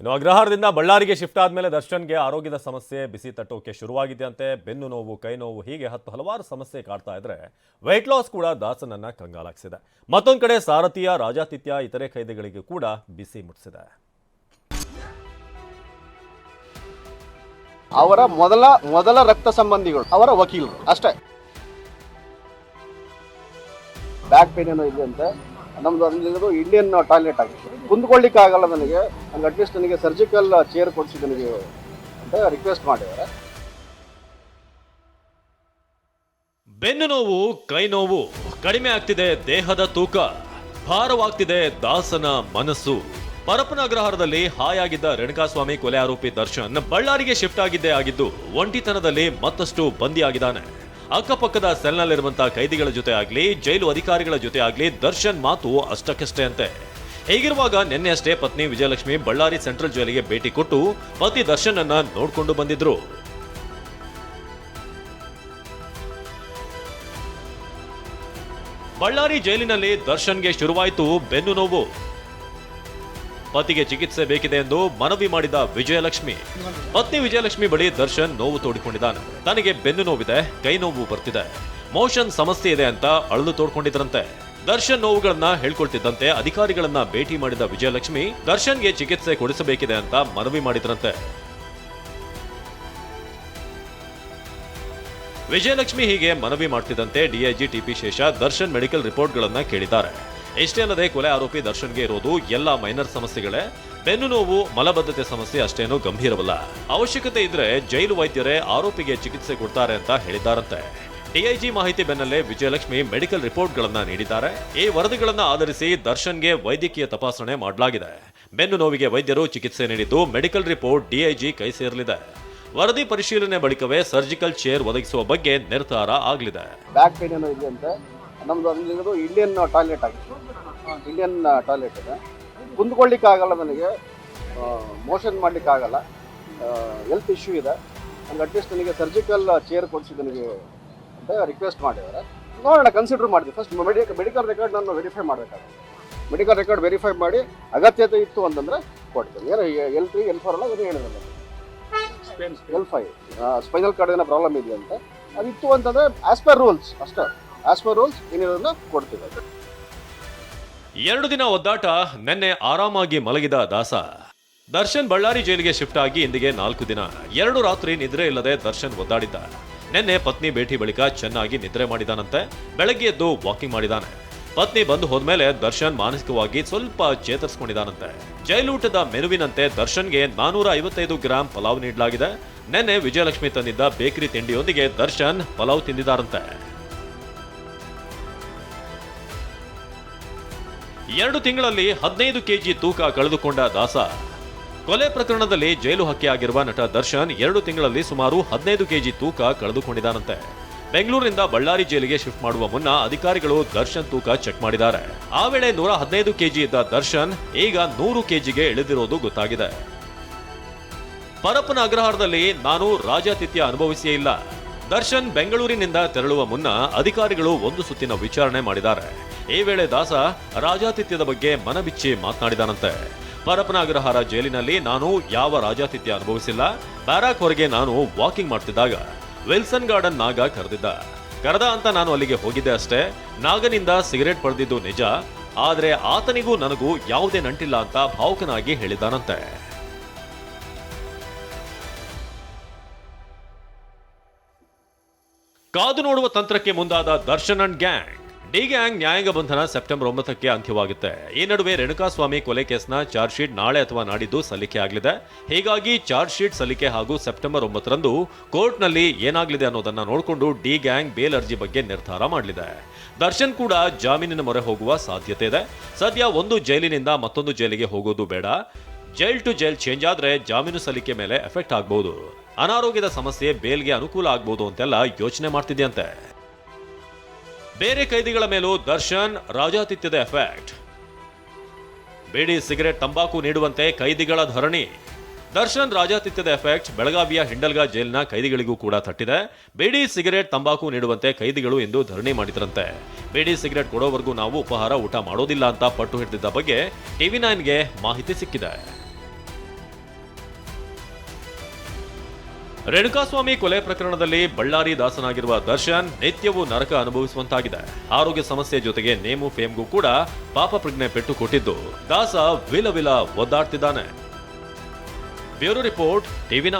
ಇನ್ನು ಅಗ್ರಹಾರದಿಂದ ಬಳ್ಳಾರಿಗೆ ಶಿಫ್ಟ್ ಆದಮೇಲೆ ದರ್ಶನ್ಗೆ ಆರೋಗ್ಯದ ಸಮಸ್ಯೆ, ಬಿಸಿ ತಟ್ಟೋಕೆ ಶುರುವಾಗಿದೆಯಂತೆ, ಬೆನ್ನು ನೋವು, ಕೈ ನೋವು, ಹೀಗೆ ಹತ್ತು ಹಲವಾರು ಸಮಸ್ಯೆ ಕಾಡ್ತಾ ಇದ್ರೆ ವೆಯ್ಟ್ ಲಾಸ್ ಕೂಡ ದಾಸನನ್ನ ಕಂಗಾಲಾಗಿಸಿದೆ. ಮತ್ತೊಂದು ಕಡೆ ಸಾರಥಿಯ, ರಾಜಾತಿಥ್ಯ, ಇತರೆ ಕೈದಿಗಳಿಗೆ ಕೂಡ ಬಿಸಿ ಮುಟ್ಟಿಸಿದೆ ಅವರ ಮೊದಲ ಮೊದಲ ರಕ್ತ ಸಂಬಂಧಿಗಳು, ಅವರ ವಕೀಲರು, ಅಷ್ಟೇ. ಬ್ಯಾಕ್ ಪೇನ್ ಏನೋ ಇದೆ ಅಂತೆ ನಮ್ದು ಅಂದಿರೋದು ಇಂಡಿಯನ್ ಟಾಯ್ಲೆಟ್ ಆಗಿತ್ತು. ಕುಂದ್ಕೊಳ್ಳಿಕ್ಕೆ ಆಗಲ್ಲ ನನಗೆ. ಹಂಗೆ ಅಟ್ಲೀಸ್ಟ್ ನನಗೆ ಸರ್ಜಿಕಲ್ ಚೇರ್ ಕೊಡಿಸಿ ನನಗೆ ಅಂತ ರಿಕ್ವೆಸ್ಟ್ ಮಾಡಿದ್ದಾರೆ. ಬೆನ್ನು ನೋವು, ಕೈ ನೋವು, ಕಡಿಮೆ ಆಗ್ತಿದೆ ದೇಹದ ತೂಕ, ಭಾರವಾಗ್ತಿದೆ ದಾಸನ ಮನಸ್ಸು. ಪರಪ್ಪನ ಅಗ್ರಹಾರದಲ್ಲಿ ಹಾಯಾಗಿದ್ದ ರೇಣುಕಾಸ್ವಾಮಿ ಕೊಲೆ ಆರೋಪಿ ದರ್ಶನ್ ಬಳ್ಳಾರಿಗೆ ಶಿಫ್ಟ್ ಆಗಿದ್ದೇ ಆಗಿದ್ದು, ಒಂಟಿತನದಲ್ಲಿ ಮತ್ತಷ್ಟು ಬಂದಿಯಾಗಿದ್ದಾನೆ. ಅಕ್ಕಪಕ್ಕದ ಸೆಲ್ನಲ್ಲಿರುವಂತಹ ಕೈದಿಗಳ ಜೊತೆ ಆಗಲಿ, ಜೈಲು ಅಧಿಕಾರಿಗಳ ಜೊತೆ ಆಗಲಿ, ದರ್ಶನ್ ಮಾತು ಅಷ್ಟಕ್ಕಷ್ಟೇ ಅಂತೆ. ಹೀಗಿರುವಾಗ ನಿನ್ನೆ ಅಷ್ಟೇ ಪತ್ನಿ ವಿಜಯಲಕ್ಷ್ಮಿ ಬಳ್ಳಾರಿ ಸೆಂಟ್ರಲ್ ಜೈಲಿಗೆ ಭೇಟಿ ಕೊಟ್ಟು ಪತಿ ದರ್ಶನ್ ಅನ್ನ ನೋಡಿಕೊಂಡು ಬಂದಿದ್ರು. ಬಳ್ಳಾರಿ ಜೈಲಿನಲ್ಲಿ ದರ್ಶನ್ಗೆ ಶುರುವಾಯಿತು ಬೆನ್ನು ನೋವು. ಪತಿಗೆ ಚಿಕಿತ್ಸೆ ಬೇಕಿದೆ ಎಂದು ಮನವಿ ಮಾಡಿದ ವಿಜಯಲಕ್ಷ್ಮಿ. ಪತ್ನಿ ವಿಜಯಲಕ್ಷ್ಮಿ ಬಳಿ ದರ್ಶನ್ ನೋವು ತೋಡಿಕೊಂಡಿದ್ದಾನೆ. ತನಗೆ ಬೆನ್ನು ನೋವಿದೆ, ಕೈ ನೋವು ಬರ್ತಿದೆ. ಮೋಷನ್ ಸಮಸ್ಯೆ ಇದೆ ಅಂತ ಅಳಲು ತೋಡ್ಕೊಂಡಿದ್ರಂತೆ. ದರ್ಶನ್ ನೋವುಗಳನ್ನ ಹೇಳ್ಕೊಳ್ತಿದ್ದಂತೆ ಅಧಿಕಾರಿಗಳನ್ನ ಭೇಟಿ ಮಾಡಿದ ವಿಜಯಲಕ್ಷ್ಮಿ ದರ್ಶನ್ಗೆ ಚಿಕಿತ್ಸೆ ಕೊಡಿಸಬೇಕಿದೆ ಅಂತ ಮನವಿ ಮಾಡಿದ್ರಂತೆ. ವಿಜಯಲಕ್ಷ್ಮಿ ಹೀಗೆ ಮನವಿ ಮಾಡ್ತಿದ್ದಂತೆ ಡಿಐಜಿ ಟಿಪಿ ಶೇಷ ದರ್ಶನ್ ಮೆಡಿಕಲ್ ರಿಪೋರ್ಟ್ಗಳನ್ನ ಕೇಳಿದ್ದಾರೆ. ಇಷ್ಟೇ ಅಲ್ಲದೆ ಕೊಲೆ ಆರೋಪಿ ದರ್ಶನ್ಗೆ ಇರೋದು ಎಲ್ಲ ಮೈನರ್ ಸಮಸ್ಯೆಗಳೇ. ಬೆನ್ನು ನೋವು, ಮಲಬದ್ಧತೆ ಸಮಸ್ಯೆ ಅಷ್ಟೇನು ಗಂಭೀರವಲ್ಲ. ಅವಶ್ಯಕತೆ ಇದ್ರೆ ಜೈಲು ವೈದ್ಯರೇ ಆರೋಪಿಗೆ ಚಿಕಿತ್ಸೆ ಕೊಡ್ತಾರೆ ಅಂತ ಹೇಳಿದ್ದಾರಂತೆ. ಡಿಐಜಿ ಮಾಹಿತಿ ಬೆನ್ನಲ್ಲೇ ವಿಜಯಲಕ್ಷ್ಮಿ ಮೆಡಿಕಲ್ ರಿಪೋರ್ಟ್ಗಳನ್ನ ನೀಡಿದ್ದಾರೆ. ಈ ವರದಿಗಳನ್ನ ಆಧರಿಸಿ ದರ್ಶನ್ಗೆ ವೈದ್ಯಕೀಯ ತಪಾಸಣೆ ಮಾಡಲಾಗಿದೆ. ಬೆನ್ನು ನೋವಿಗೆ ವೈದ್ಯರು ಚಿಕಿತ್ಸೆ ನೀಡಿದ್ದು ಮೆಡಿಕಲ್ ರಿಪೋರ್ಟ್ ಡಿಐಜಿ ಕೈ ಸೇರಲಿದೆ. ವರದಿ ಪರಿಶೀಲನೆ ಬಳಿಕವೇ ಸರ್ಜಿಕಲ್ ಚೇರ್ ಒದಗಿಸುವ ಬಗ್ಗೆ ನಿರ್ಧಾರ ಆಗಲಿದೆ. ನಮ್ದು ಅಂದಿರೋದು ಇಂಡಿಯನ್ ಟಾಯ್ಲೆಟ್ ಆಗಿತ್ತು. ಇಂಡಿಯನ್ ಟಾಯ್ಲೆಟ್ ಇದೆ. ಕುಂದ್ಕೊಳ್ಳಿಕ್ಕೆ ಆಗಲ್ಲ ನನಗೆ. ಮೋಷನ್ ಮಾಡ್ಲಿಕ್ಕೆ ಆಗಲ್ಲ. ಹೆಲ್ತ್ ಇಶ್ಯೂ ಇದೆ. ಹಂಗೆ ಅಟ್ಲೀಸ್ಟ್ ನನಗೆ ಸರ್ಜಿಕಲ್ ಚೇರ್ ಕೊಡಿಸಿ ನನಗೆ ಅಂತ ರಿಕ್ವೆಸ್ಟ್ ಮಾಡಿದ್ದಾರೆ. ನೋಡೋಣ ಕನ್ಸಿಡರ್ ಮಾಡಿದ್ವಿ. ಫಸ್ಟ್ ಮೆಡಿಕ ಮೆಡಿಕಲ್ ರೆಕಾರ್ಡ್ ನಾನು ವೆರಿಫೈ ಮಾಡಬೇಕಾಗುತ್ತೆ. ಮೆಡಿಕಲ್ ರೆಕಾರ್ಡ್ ವೆರಿಫೈ ಮಾಡಿ ಅಗತ್ಯತೆ ಇತ್ತು ಅಂತಂದರೆ ಕೊಡ್ತೀನಿ. ಏನು ಎಲ್ ತ್ರೀ ಎಲ್ ಫೋರ್ ಅಲ್ಲ ಏನು ಹೇಳಿರಲ್ಲ ಎಲ್ ಫೈವ್ ಸ್ಪೈನಲ್ ಕಾರ್ಡ್ ಏನೋ ಪ್ರಾಬ್ಲಮ್ ಇದೆಯಂತೆ. ಅದಿತ್ತು ಅಂತಂದರೆ ಆಸ್ ಪರ್ ರೂಲ್ಸ್ ಅಷ್ಟೇ. ರೂಲ್ಸ್ ಎರಡು ದಿನ ಒದ್ದಾಟ, ನಿನ್ನೆ ಆರಾಮಾಗಿ ಮಲಗಿದ ದಾಸ. ದರ್ಶನ್ ಬಳ್ಳಾರಿ ಜೈಲಿಗೆ ಶಿಫ್ಟ್ ಆಗಿ ಇಂದಿಗೆ ನಾಲ್ಕು ದಿನ. ಎರಡು ರಾತ್ರಿ ನಿದ್ರೆ ಇಲ್ಲದೆ ದರ್ಶನ್ ಒದ್ದಾಡಿದ್ದ. ನಿನ್ನೆ ಪತ್ನಿ ಭೇಟಿ ಬಳಿಕ ಚೆನ್ನಾಗಿ ನಿದ್ರೆ ಮಾಡಿದಾನಂತೆ. ಬೆಳಗ್ಗೆ ಎದ್ದು ವಾಕಿಂಗ್ ಮಾಡಿದಾನೆ. ಪತ್ನಿ ಬಂದು ಹೋದ್ಮೇಲೆ ದರ್ಶನ್ ಮಾನಸಿಕವಾಗಿ ಸ್ವಲ್ಪ ಚೇತರಿಸಿಕೊಂಡಿದ್ದಾನಂತೆ ಜೈಲೂಟದ ಮೆನುವಿನಂತೆ ದರ್ಶನ್ಗೆ ನಾನೂರ ಐವತ್ತೈದು ಗ್ರಾಂ ಪಲಾವ್ ನೀಡಲಾಗಿದೆ. ನಿನ್ನೆ ವಿಜಯಲಕ್ಷ್ಮಿ ತಂದಿದ್ದ ಬೇಕರಿ ತಿಂಡಿಯೊಂದಿಗೆ ದರ್ಶನ್ ಪಲಾವ್ ತಿಂದಿದ್ದಾರಂತೆ ಎರಡು ತಿಂಗಳಲ್ಲಿ ಹದಿನೈದು ಕೆಜಿ ತೂಕ ಕಳೆದುಕೊಂಡ ದಾಸ. ಕೊಲೆ ಪ್ರಕರಣದಲ್ಲಿ ಜೈಲು ಹಕ್ಕಿ ಆಗಿರುವ ನಟ ದರ್ಶನ್ ಎರಡು ತಿಂಗಳಲ್ಲಿ ಸುಮಾರು ಹದಿನೈದು ಕೆಜಿ ತೂಕ ಕಳೆದುಕೊಂಡಿದ್ದಾನಂತೆ. ಬೆಂಗಳೂರಿನಿಂದ ಬಳ್ಳಾರಿ ಜೈಲಿಗೆ ಶಿಫ್ಟ್ ಮಾಡುವ ಮುನ್ನ ಅಧಿಕಾರಿಗಳು ದರ್ಶನ್ ತೂಕ ಚೆಕ್ ಮಾಡಿದ್ದಾರೆ. ಆ ವೇಳೆ ನೂರ ಹದಿನೈದು ಕೆಜಿ ಇದ್ದ ದರ್ಶನ್ ಈಗ ನೂರು ಕೆಜಿಗೆ ಇಳಿದಿರೋದು ಗೊತ್ತಾಗಿದೆ. ಪರಪ್ಪನ ಅಗ್ರಹಾರದಲ್ಲಿ ನಾನು ರಾಜಾತಿಥ್ಯ ಅನುಭವಿಸಿಯೇ ಇಲ್ಲ. ದರ್ಶನ್ ಬೆಂಗಳೂರಿನಿಂದ ತೆರಳುವ ಮುನ್ನ ಅಧಿಕಾರಿಗಳು ಒಂದು ಸುತ್ತಿನ ವಿಚಾರಣೆ ಮಾಡಿದ್ದಾರೆ. ಈ ವೇಳೆ ದಾಸ ರಾಜಾತಿಥ್ಯದ ಬಗ್ಗೆ ಮನಬಿಚ್ಚಿ ಮಾತನಾಡಿದಾನಂತೆ. ಪರಪ್ಪನ ಅಗ್ರಹಾರ ಜೈಲಿನಲ್ಲಿ ನಾನು ಯಾವ ರಾಜಾತಿಥ್ಯ ಅನುಭವಿಸಿಲ್ಲ. ಬ್ಯಾರಾಕ್ ಹೊರಗೆ ನಾನು ವಾಕಿಂಗ್ ಮಾಡ್ತಿದ್ದಾಗ ವಿಲ್ಸನ್ ಗಾರ್ಡನ್ ನಾಗ ಕರೆದಿದ್ದ. ಕರೆದ ಅಂತ ನಾನು ಅಲ್ಲಿಗೆ ಹೋಗಿದ್ದೆ ಅಷ್ಟೇ. ನಾಗನಿಂದ ಸಿಗರೇಟ್ ಪಡೆದಿದ್ದು ನಿಜ. ಆದರೆ ಆತನಿಗೂ ನನಗೂ ಯಾವುದೇ ನಂಟಿಲ್ಲ ಅಂತ ಭಾವುಕನಾಗಿ ಹೇಳಿದ್ದಾನಂತೆ ಕಾದು ನೋಡುವ ತಂತ್ರಕ್ಕೆ ಮುಂದಾದ Darshan and gang. D gang ನ್ಯಾಯಾಂಗ ಬಂಧನ ಸೆಪ್ಟೆಂಬರ್ ಒಂಬತ್ತಕ್ಕೆ ಅಂತ್ಯವಾಗುತ್ತೆ. ಈ ನಡುವೆ ರೇಣುಕಾಸ್ವಾಮಿ ಕೊಲೆ ಕೇಸ್ನ ಚಾರ್ಜ್ ಶೀಟ್ ನಾಳೆ ಅಥವಾ ನಾಡಿದ್ದು ಸಲ್ಲಿಕೆ ಆಗಲಿದೆ. ಹೀಗಾಗಿ ಚಾರ್ಜ್ ಶೀಟ್ ಸಲ್ಲಿಕೆ ಹಾಗೂ ಸೆಪ್ಟೆಂಬರ್ ಒಂಬತ್ತರಂದು ಕೋರ್ಟ್ನಲ್ಲಿ ಏನಾಗಲಿದೆ ಅನ್ನೋದನ್ನ ನೋಡಿಕೊಂಡು ಡಿ ಗ್ಯಾಂಗ್ ಬೇಲ್ ಅರ್ಜಿ ಬಗ್ಗೆ ನಿರ್ಧಾರ ಮಾಡಲಿದೆ. ದರ್ಶನ್ ಕೂಡ ಜಾಮೀನಿನ ಮೊರೆ ಹೋಗುವ ಸಾಧ್ಯತೆ ಇದೆ. ಸದ್ಯ ಒಂದು ಜೈಲಿನಿಂದ ಮತ್ತೊಂದು ಜೈಲಿಗೆ ಹೋಗೋದು ಬೇಡ. ಜೈಲ್ ಟು ಜೈಲ್ ಚೇಂಜ್ ಆದ್ರೆ ಜಾಮೀನು ಸಲ್ಲಿಕೆ ಮೇಲೆ ಎಫೆಕ್ಟ್ ಆಗ್ಬೋದು. ಅನಾರೋಗ್ಯದ ಸಮಸ್ಯೆ ಬೇಲ್ಗೆ ಅನುಕೂಲ ಆಗ್ಬೋದು ಅಂತೆಲ್ಲ ಯೋಚನೆ ಮಾಡ್ತಿದ್ಯಂತೆ. ಬೇರೆ ಕೈದಿಗಳ ಮೇಲೂ ದರ್ಶನ್ ರಾಜಾತಿಥ್ಯದ ಎಫೆಕ್ಟ್. ಬೀಡಿ ಸಿಗರೆಟ್ ತಂಬಾಕು ನೀಡುವಂತೆ ಕೈದಿಗಳ ಧರಣಿ. ದರ್ಶನ್ ರಾಜಾತಿಥ್ಯದ ಎಫೆಕ್ಟ್ ಬೆಳಗಾವಿಯ ಹಿಂಡಲ್ಗಾ ಜೈಲಿನ ಕೈದಿಗಳಿಗೂ ಕೂಡ ತಟ್ಟಿದೆ. ಬೀಡಿ ಸಿಗರೆಟ್ ತಂಬಾಕು ನೀಡುವಂತೆ ಕೈದಿಗಳು ಎಂದು ಧರಣಿ ಮಾಡಿದ್ರಂತೆ. ಬೀಡಿ ಸಿಗರೆಟ್ ಕೊಡೋವರೆಗೂ ನಾವು ಉಪಹಾರ ಊಟ ಮಾಡೋದಿಲ್ಲ ಅಂತ ಪಟ್ಟು ಹಿಡಿದಿದ್ದ ಬಗ್ಗೆ ಟಿವಿ ನೈನ್ಗೆ ಮಾಹಿತಿ ಸಿಕ್ಕಿದೆ. ರೇಣುಕಾಸ್ವಾಮಿ ಕೊಲೆ ಪ್ರಕರಣದಲ್ಲಿ ಬಳ್ಳಾರಿ ದಾಸನಾಗಿರುವ ದರ್ಶನ್ ನಿತ್ಯವೂ ನರಕ ಅನುಭವಿಸುವಂತಾಗಿದೆ. ಆರೋಗ್ಯ ಸಮಸ್ಯೆ ಜೊತೆಗೆ ನೇಮು ಫೇಮ್ಗೂ ಕೂಡ ಪಾಪ ಪ್ರಜ್ಞೆ ಪೆಟ್ಟು ಕೊಟ್ಟಿದ್ದು. ದಾಸ ವಿಲ ವಿಲ ಒದ್ದಾಡ್ತಿದ್ದಾನೆ. Bureau report TV